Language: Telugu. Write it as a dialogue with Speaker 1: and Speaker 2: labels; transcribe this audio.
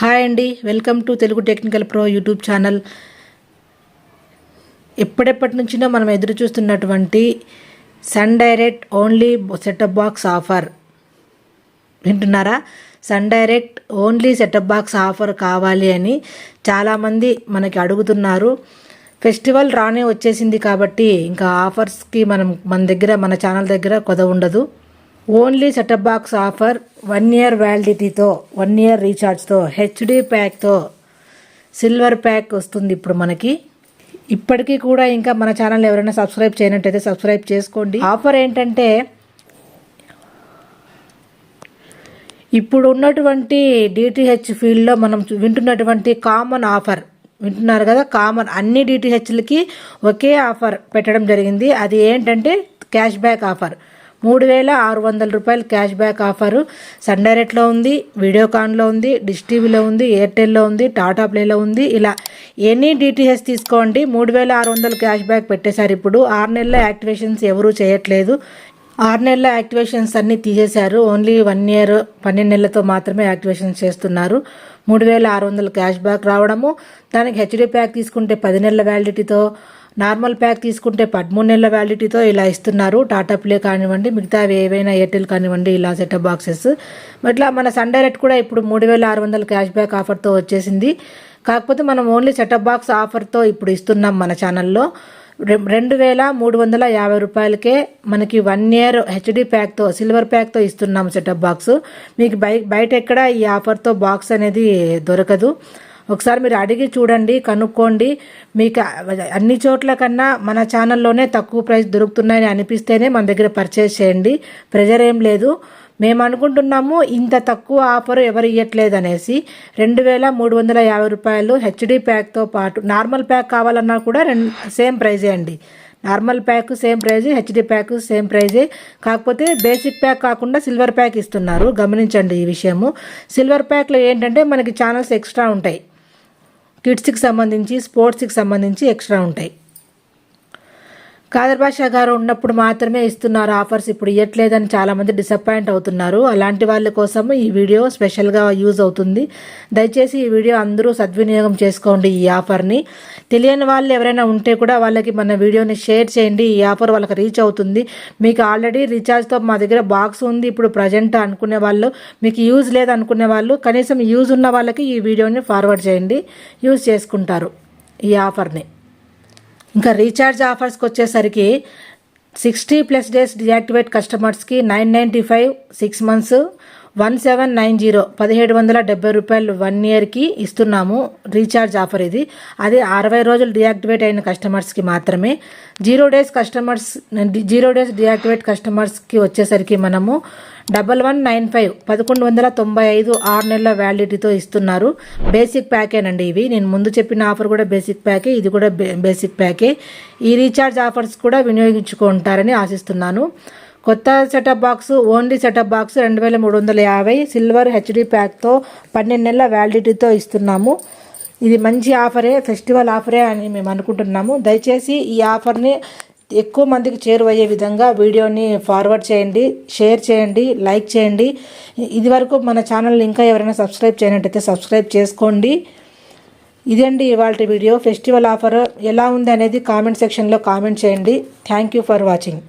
Speaker 1: హాయ్ అండి. Welcome to Telugu technical pro YouTube channel. ఎప్పటిప్పటి నుంచినో మనం ఎదురు చూస్తున్నటువంటి Sun Direct only setup box offer. వింటున్నారా? Sun Direct only setup box offer కావాలి అని చాలామంది మనకి అడుగుతున్నారు. ఫెస్టివల్ రానే వచ్చేసింది కాబట్టి ఇంకా ఆఫర్స్కి మనం మన దగ్గర మన ఛానల్ దగ్గర కొద ఉండదు only setup box offer one year వ్యాలిడిటీతో one year రీఛార్జ్తో హెచ్డి ప్యాక్తో సిల్వర్ ప్యాక్ వస్తుంది ఇప్పుడు మనకి. ఇప్పటికీ కూడా ఇంకా మన ఛానల్ ఎవరైనా సబ్స్క్రైబ్ చేయనట్టయితే సబ్స్క్రైబ్ చేసుకోండి. ఆఫర్ ఏంటంటే ఇప్పుడు ఉన్నటువంటి డిటిహెచ్ ఫీల్డ్లో మనం వింటున్నటువంటి కామన్ ఆఫర్. వింటున్నారు కదా కామన్. అన్ని డిటిహెచ్లకి ఒకే ఆఫర్ పెట్టడం జరిగింది. అది ఏంటంటే క్యాష్ బ్యాక్ ఆఫర్. మూడు వేల ఆరు వందల రూపాయలు క్యాష్ బ్యాక్ ఆఫరు. సన్ డైరెక్ట్లో ఉంది వీడియోకాన్లో ఉంది డిష్ టీవీలో ఉంది ఎయిర్టెల్లో ఉంది టాటా ప్లేలో ఉంది. ఇలా ఎనీ డిటిహెచ్ తీసుకోండి. మూడు వేల ఆరు వందలు క్యాష్ బ్యాక్ పెట్టేశారు ఇప్పుడు. ఆరు నెలల యాక్టివేషన్స్ ఎవరూ చేయట్లేదు. ఆరు నెలల యాక్టివేషన్స్ అన్నీ తీసేశారు. ఓన్లీ వన్ ఇయర్ పన్నెండు నెలలతో మాత్రమే యాక్టివేషన్స్ చేస్తున్నారు. మూడు వేల ఆరు వందలు క్యాష్ బ్యాక్ రావడము. దానికి హెచ్డీ ప్యాక్ తీసుకుంటే పది నెలల వ్యాలిడిటీతో నార్మల్ ప్యాక్ తీసుకుంటే పదమూడు నెలల వ్యాలిటీతో ఇలా ఇస్తున్నారు. టాటా ప్లే కానివ్వండి మిగతా ఏవైనా ఎయిర్టెల్ కానివ్వండి ఇలా సెటప్ బాక్సెస్ ఇట్లా మన సన్ డైరెక్ట్ కూడా ఇప్పుడు మూడు వేల ఆరు వందల క్యాష్ బ్యాక్ ఆఫర్తో వచ్చేసింది. కాకపోతే మనం ఓన్లీ సెటప్ బాక్స్ ఆఫర్తో ఇప్పుడు ఇస్తున్నాం మన ఛానల్లో రెండు వేల మూడు వందల యాభై రూపాయలకే మనకి వన్ ఇయర్ హెచ్డి ప్యాక్తో సిల్వర్ ప్యాక్తో ఇస్తున్నాం సెటప్ బాక్స్ మీకు బై బయట ఎక్కడ ఈ ఆఫర్తో బాక్స్ అనేది దొరకదు. ఒకసారి మీరు అడిగి చూడండి కనుక్కోండి. మీకు అన్ని చోట్ల కన్నా మన ఛానల్లోనే తక్కువ ప్రైస్ దొరుకుతున్నాయని అనిపిస్తేనే మన దగ్గర పర్చేస్ చేయండి. ప్రెజర్ ఏం లేదు. మేము అనుకుంటున్నాము ఇంత తక్కువ ఆఫర్ ఎవరు ఇవ్వట్లేదు అనేసి. రెండు వేల మూడు వందల యాభై రూపాయలు హెచ్డి ప్యాక్తో పాటు నార్మల్ ప్యాక్ కావాలన్నా కూడా రెండు సేమ్ ప్రైజే అండి. Normal pack same price HD pack same ప్రైజే కాకపోతే బేసిక్ ప్యాక్ కాకుండా సిల్వర్ ప్యాక్ ఇస్తున్నారు. గమనించండి ఈ విషయము. సిల్వర్ ప్యాక్లో ఏంటంటే మనకి ఛానల్స్ ఎక్స్ట్రా ఉంటాయి. కిడ్స్కి సంబంధించి స్పోర్ట్స్కి సంబంధించి ఎక్స్ట్రా ఉంటాయి. కాదర్ బాషా గారు ఉన్నప్పుడు మాత్రమే ఇస్తున్నారు ఆఫర్స్. ఇప్పుడు ఇవ్వట్లేదని చాలామంది డిసప్పాయింట్ అవుతున్నారు. అలాంటి వాళ్ళ కోసం ఈ వీడియో స్పెషల్గా యూజ్ అవుతుంది. దయచేసి ఈ వీడియో అందరూ సద్వినియోగం చేసుకోండి ఈ ఆఫర్ని. తెలియని వాళ్ళు ఎవరైనా ఉంటే కూడా వాళ్ళకి మన వీడియోని షేర్ చేయండి. ఈ ఆఫర్ వాళ్ళకి రీచ్ అవుతుంది. మీకు ఆల్రెడీ రీఛార్జ్తో మా దగ్గర బాక్స్ ఉంది. ఇప్పుడు ప్రజెంట్ అనుకునే వాళ్ళు మీకు యూజ్ లేదు అనుకునే వాళ్ళు కనీసం యూజ్ ఉన్న వాళ్ళకి ఈ వీడియోని ఫార్వర్డ్ చేయండి. యూజ్ చేసుకుంటారు ఈ ఆఫర్ని. ఇంకా రీఛార్జ్ ఆఫర్స్కి వచ్చేసరికి సిక్స్టీ ప్లస్ డేస్ డియాక్టివేట్ కస్టమర్స్కి nine ninety five six months one seven nine zero పదిహేడు వందల డెబ్బై రూపాయలు వన్ ఇయర్కి ఇస్తున్నాము. రీఛార్జ్ ఆఫర్ ఇది. అది అరవై రోజులు డియాక్టివేట్ అయిన కస్టమర్స్కి మాత్రమే. Zero days customers zero days deactivate కస్టమర్స్కి వచ్చేసరికి మనము డబల్ వన్ నైన్ ఫైవ్ పదకొండు వందల తొంభై ఐదు ఆరు నెలల వ్యాలిడిటీతో ఇస్తున్నారు. బేసిక్ ప్యాకేనండి ఇవి. నేను ముందు చెప్పిన ఆఫర్ కూడా బేసిక్ ప్యాకే ఇది కూడా బేసిక్ ప్యాకే ఈ రీఛార్జ్ ఆఫర్స్ కూడా వినియోగించుకుంటారని ఆశిస్తున్నాను. కొత్త setup box only setup box రెండు వేల మూడు వందల యాభై సిల్వర్ హెచ్డి ప్యాక్తో పన్నెండు నెలల వ్యాలిడిటీతో ఇస్తున్నాము. ఇది మంచి ఆఫరే ఫెస్టివల్ ఆఫరే అని మేము అనుకుంటున్నాము. దయచేసి ఈ ఆఫర్ని ఎక్కువ మందికి చేరువయ్యే విధంగా వీడియోని ఫార్వర్డ్ చేయండి షేర్ చేయండి లైక్ చేయండి. ఇది వరకు మన ఛానల్ ఇంకా ఎవరైనా సబ్స్క్రైబ్ చేయనట్టయితే సబ్స్క్రైబ్ చేసుకోండి. ఇదండి ఇవాళ వీడియో. ఫెస్టివల్ ఆఫర్ ఎలా ఉంది అనేది కామెంట్ సెక్షన్లో కామెంట్ చేయండి. Thank you for watching.